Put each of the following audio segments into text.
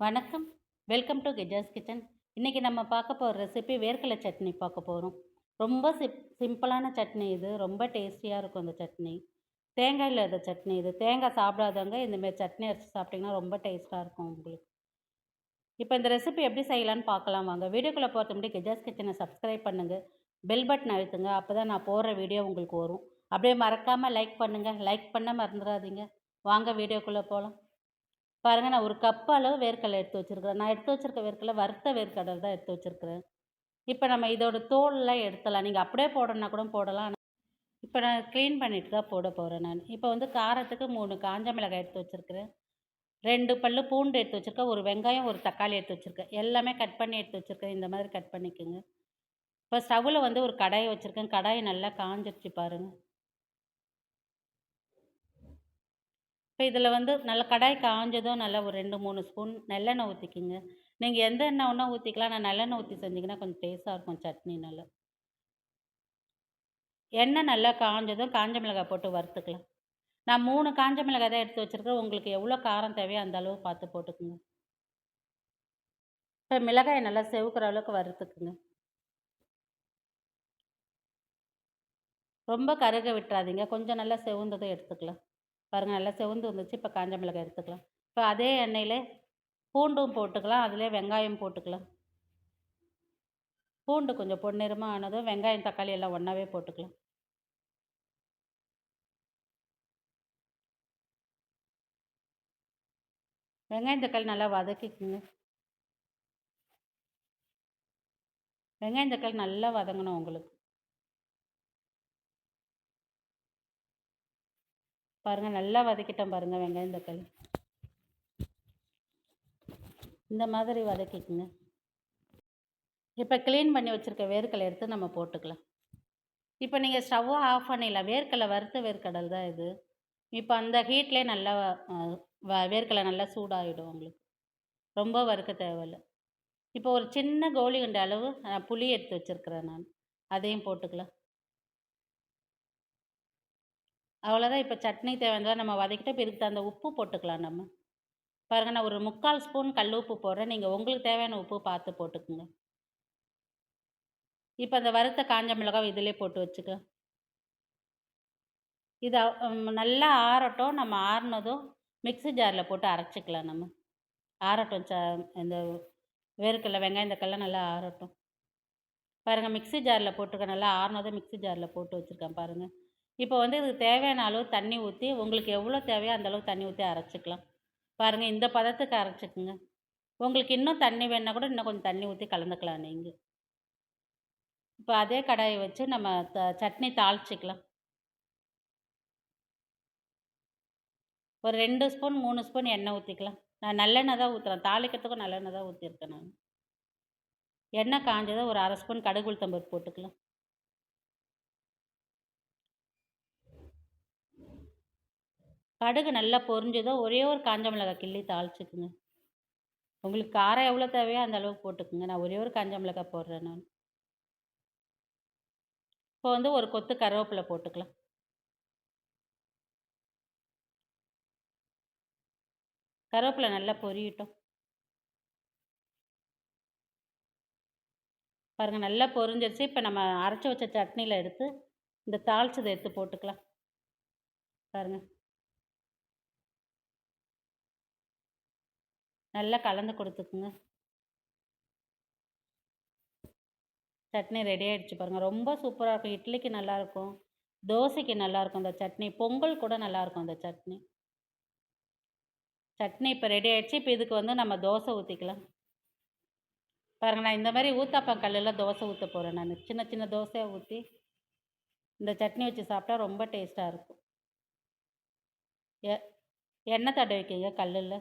வணக்கம். Welcome to கெஜாஸ் kitchen இன்றைக்கி நம்ம பார்க்க போகிற ரெசிபி வேர்க்கடலை சட்னி பார்க்க போகிறோம் ரொம்ப சிப் சிம்பிளான சட்னி இது. ரொம்ப டேஸ்டியாக இருக்கும் இந்த சட்னி. தேங்காய் இல்லாத சட்னி இது. தேங்காய் சாப்பிடாதவங்க இந்தமாரி சட்னி அரைச்சி சாப்பிட்டிங்கன்னா ரொம்ப டேஸ்ட்டாக இருக்கும் உங்களுக்கு. இப்போ இந்த ரெசிபி எப்படி செய்யலான்னு பார்க்கலாம் வாங்க. வீடியோக்குள்ளே போகிறது முன்னாடி கெஜாஸ் கிச்சனை சப்ஸ்கிரைப் பண்ணுங்கள் பெல் பட்டன் அழுத்துங்க. அப்போ தான் நான் போடுற வீடியோ உங்களுக்கு வரும். அப்படியே மறக்காமல் லைக் பண்ணுங்கள் லைக் பண்ண மறந்துடாதீங்க. வாங்க வீடியோக்குள்ளே போகலாம் பாருங்கள் நான் ஒரு கப் அளவு வேர்க்கடலை எடுத்து வச்சுருக்கிறேன். நான் எடுத்து வச்சுருக்க வேர்க்கடலை வறுத்த வேர்க்கடலை தான் எடுத்து வச்சுருக்கிறேன். இப்போ நம்ம இதோட தோல்லாம் எடுத்துடலாம். நீங்கள் அப்படியே போடணுன்னா கூட போடலாம். இப்போ நான் க்ளீன் பண்ணிட்டு தான் போட போகிறேன் நான். இப்போ வந்து காரத்துக்கு மூணு காஞ்ச மிளகாய் எடுத்து வச்சுருக்கிறேன். ரெண்டு பல்லு பூண்டு எடுத்து வச்சுருக்கேன். ஒரு வெங்காயம் ஒரு தக்காளி எடுத்து வச்சுருக்கேன். எல்லாமே கட் பண்ணி எடுத்து வச்சுருக்கேன். இந்த மாதிரி கட் பண்ணிக்கோங்க. இப்போ ஸ்டவ்வில் வந்து ஒரு கடாயை வச்சுருக்கேன். கடாயை நல்லா காஞ்சிருச்சு பாருங்கள் இப்போ இதில் வந்து நல்ல கடாய் காஞ்சதும் நல்லா ஒரு ரெண்டு மூணு ஸ்பூன் நல்லெண்ணெய் ஊற்றிக்கிங்க நீங்கள் எந்த எண்ணெய் ஒன்றா ஊற்றிக்கலாம் நான் நல்லெண்ணெய் ஊற்றி செஞ்சிங்கன்னா கொஞ்சம் டேஸ்ட்டாக இருக்கும் சட்னி நல்லா எண்ணெய் நல்லா காஞ்சதும் காஞ்ச மிளகாய் போட்டு வறுத்துக்கலாம். நான் மூணு காஞ்ச மிளகாய் தான் எடுத்து வச்சுருக்கேன். உங்களுக்கு எவ்வளோ காரம் தேவையோ அந்த அளவு பார்த்து போட்டுக்குங்க. இப்போ மிளகாயை நல்லா செவுக்கிற அளவுக்கு வறுத்துக்குங்க. ரொம்ப கருக விட்டுறாதீங்க. கொஞ்சம் நல்லா செவுந்ததும் எடுத்துக்கலாம். பாருங்கள் நல்லா செவந்து வந்துச்சு இப்போ காஞ்ச மிளகாய் எடுத்துக்கலாம். இப்போ அதே எண்ணெயில் பூண்டும் போட்டுக்கலாம். அதிலே வெங்காயம் போட்டுக்கலாம். பூண்டு கொஞ்சம் பொன்னிறமாக ஆனதும் வெங்காயம் தக்காளி எல்லாம் ஒன்றாவே போட்டுக்கலாம். வெங்காயம் தக்காளி நல்லா வதக்கிக்குங்க. வெங்காயம் தக்காளி நல்லா வதங்கணும் உங்களுக்கு. பாருங்கள் நல்லா வதக்கிட்டேன் பாருங்கள் வெங்காயம் தக்காளி. இந்த மாதிரி வதக்கிக்குங்க. இப்போ க்ளீன் பண்ணி வச்சுருக்க வேர்க்கலை எடுத்து நம்ம போட்டுக்கலாம். இப்போ நீங்கள் ஸ்டவ்வை ஆஃப் பண்ணிடலாம். வேர்க்கடலை வறுத்த வேர்க்கடல் தான் இது. இப்போ அந்த ஹீட்லேயே நல்லா வ நல்லா சூடாகிடும் உங்களுக்கு. ரொம்ப வறுக்க தேவையில்லை. இப்போ ஒரு சின்ன கோழி கண்ட அளவு புளி எடுத்து வச்சுருக்கிறேன் நான். அதையும் போட்டுக்கலாம். அவ்வளோதான் இப்போ சட்னி தேவைதான் நம்ம வதக்கிட்டு இப்போ இதுக்கு தகுந்த உப்பு போட்டுக்கலாம் நம்ம. பாருங்கள் நான் ஒரு முக்கால் ஸ்பூன் கல் உப்பு போடுறேன். நீங்கள் உங்களுக்கு தேவையான உப்பு பார்த்து போட்டுக்குங்க. இப்போ அந்த வறுத்த காஞ்ச மிளகாவை இதிலே போட்டு வச்சுக்க. இது நல்லா ஆறட்டும். நம்ம ஆறுனதும் மிக்ஸி ஜாரில் போட்டு அரைச்சிக்கலாம் நம்ம. ஆறட்டும். ச இந்த வேர்க்கடலை வெங்காயம் நல்லா ஆறட்டும். பாருங்கள் மிக்ஸி ஜாரில் போட்டுக்க நல்லா ஆறுனதும் மிக்ஸி ஜாரில் போட்டு வச்சுருக்கேன் பாருங்கள் இப்போ வந்து இதுக்கு தேவையான அளவு தண்ணி ஊற்றி உங்களுக்கு எவ்வளோ தேவையோ அந்த தண்ணி ஊற்றி அரைச்சிக்கலாம். பாருங்கள் இந்த பதத்துக்கு அரைச்சிக்குங்க. உங்களுக்கு இன்னும் தண்ணி வேணால் கூட இன்னும் கொஞ்சம் தண்ணி ஊற்றி கலந்துக்கலாம் நீங்கள் இப்போ அதே கடாயை வச்சு நம்ம த சட்னி தாளிச்சிக்கலாம். ஒரு ரெண்டு ஸ்பூன் மூணு ஸ்பூன் எண்ணெய் ஊற்றிக்கலாம் நான் நல்லெண்ணெய் தான் ஊற்றுறேன் தாளிக்கிறதுக்கும் நல்லெண்ணெய் தான் ஊற்றிருக்கேன் நான். எண்ணெய் காஞ்சதை ஒரு அரை ஸ்பூன் கடுகு உளுத்தம்பருப்பு போட்டுக்கலாம். கடுகு நல்லா பொரிஞ்சதும் ஒரே ஒரு காஞ்ச மிளகாய் கிள்ளி தாளிச்சுக்குங்க. உங்களுக்கு காரம் எவ்வளோ தேவையோ அந்த அளவுக்கு போட்டுக்குங்க. நான் ஒரே ஒரு காஞ்ச மிளகாய் போடுறேன் நான். இப்போ வந்து ஒரு கொத்து கருவேப்பிலை போட்டுக்கலாம். கருவேப்பிலை நல்லா பொரியட்டும். பாருங்கள் நல்லா பொரிஞ்சிருச்சு. இப்போ நம்ம அரைச்சி வச்ச சட்னியில் எடுத்து இந்த தாளிச்சதை எடுத்து போட்டுக்கலாம். பாருங்கள் நல்லா கலந்து கொடுத்துக்குங்க. சட்னி ரெடி ஆகிடுச்சு பாருங்கள் ரொம்ப சூப்பராக இருக்கும். இட்லிக்கு நல்லாயிருக்கும் தோசைக்கு நல்லாயிருக்கும் இந்த சட்னி. பொங்கல் கூட நல்லாயிருக்கும் இந்த சட்னி. சட்னி இப்போ ரெடி ஆகிடுச்சு இப்போ இதுக்கு வந்து நம்ம தோசை ஊற்றிக்கலாம் பாருங்கள் நான் இந்த மாதிரி ஊத்தாப்பம் கல்லில் தோசை ஊற்ற போகிறேன் நான். சின்ன சின்ன தோசையாக ஊற்றி இந்த சட்னி வச்சு சாப்பிட்டா ரொம்ப டேஸ்ட்டாக இருக்கும். எ எண்ணெய் தடவை வைக்கிங்க கல்லில்.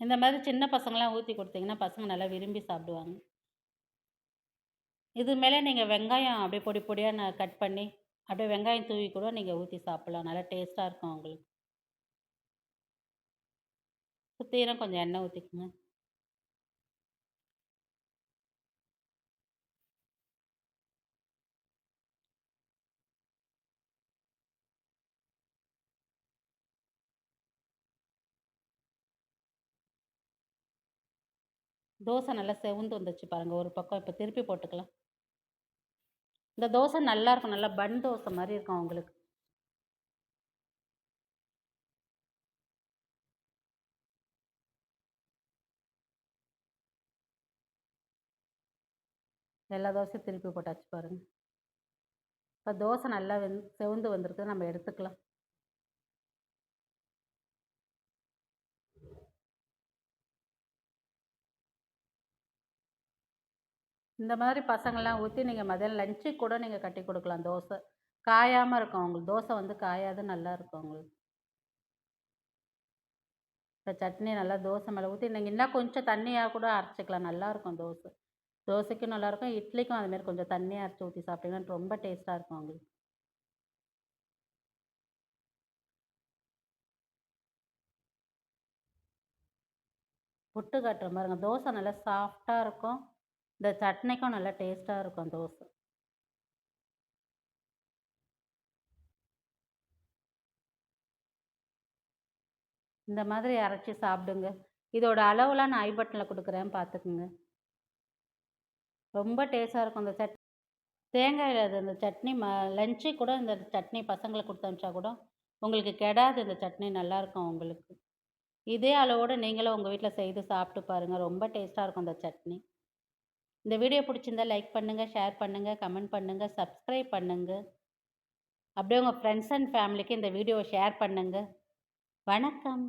இந்த மாதிரி சின்ன பசங்களாம் ஊற்றி கொடுத்தீங்கன்னா பசங்க நல்லா விரும்பி சாப்பிடுவாங்க. இது மேலே நீங்கள் வெங்காயம் அப்படியே பொடி பொடியாக நான் கட் பண்ணி அப்படியே வெங்காயம் தூவி கூட நீங்கள் ஊற்றி சாப்பிட்லாம். நல்லா டேஸ்ட்டாக இருக்கும் உங்களுக்கு சுற்றிலும் கொஞ்சம் எண்ணெய் ஊற்றிக்குங்க தோசை நல்லா செவுந்து வந்துச்சு பாருங்கள் ஒரு பக்கம். இப்போ திருப்பி போட்டுக்கலாம். இந்த தோசை நல்லா இருக்கும். நல்லா பன் தோசை மாதிரி இருக்கும் உங்களுக்கு எல்லா தோசையும் திருப்பி போட்டாச்சு பாருங்கள் இப்போ தோசை நல்லா வெந் செவுந்து வந்திருக்கு நம்ம எடுத்துக்கலாம். இந்த மாதிரி பசங்கள்லாம் ஊற்றி நீங்கள் மதியம் லஞ்சுக்கு கூட நீங்கள் கட்டி கொடுக்கலாம். தோசை. காயாமல் இருக்கும். உங்களுக்கு தோசை வந்து காயாது நல்லா இருக்கும் உங்களுக்கு இப்போ சட்னி நல்லா தோசை மேலே ஊற்றி நீங்கள் இன்னும் கொஞ்சம் தண்ணியாக கூட அரைச்சிக்கலாம். நல்லாயிருக்கும் தோசை. தோசைக்கும் நல்லாயிருக்கும் இட்லிக்கும் அதுமாரி கொஞ்சம் தண்ணியாக அரைச்சி ஊற்றி சாப்பிட்டீங்கன்னா ரொம்ப டேஸ்ட்டாக இருக்கும் உங்களுக்கு புட்டு காட்டுற மாதிரிங்க. தோசை நல்லா சாஃப்டாக இருக்கும். இந்த சட்னிக்கும் நல்லா டேஸ்ட்டாக இருக்கும் தோசை. இந்த மாதிரி அரைச்சி சாப்பிடுங்க. இதோட அளவுலாம் நான் ஐ பட்டனில் கொடுக்குறேன் பார்த்துக்குங்க. ரொம்ப டேஸ்ட்டாக இருக்கும் இந்த சட் தேங்காயில் அது இந்த சட்னி ம லஞ்சு கூட இந்த சட்னி பசங்களுக்கு கொடுத்து அனுப்பிச்சா கூட உங்களுக்கு கெடாது இந்த சட்னி நல்லாயிருக்கும் உங்களுக்கு. இதே அளவோடு நீங்களும் உங்கள் வீட்டில் செய்து சாப்பிட்டு பாருங்கள் ரொம்ப டேஸ்ட்டாக இருக்கும் இந்த சட்னி. இந்த வீடியோ பிடிச்சிருந்தா லைக் பண்ணுங்கள் ஷேர் பண்ணுங்கள் கமெண்ட் பண்ணுங்கள் சப்ஸ்கிரைப் பண்ணுங்கள் அப்படியே உங்கள் ஃப்ரெண்ட்ஸ் அண்ட் ஃபேமிலிக்கு இந்த வீடியோவை ஷேர் பண்ணுங்கள் வணக்கம்.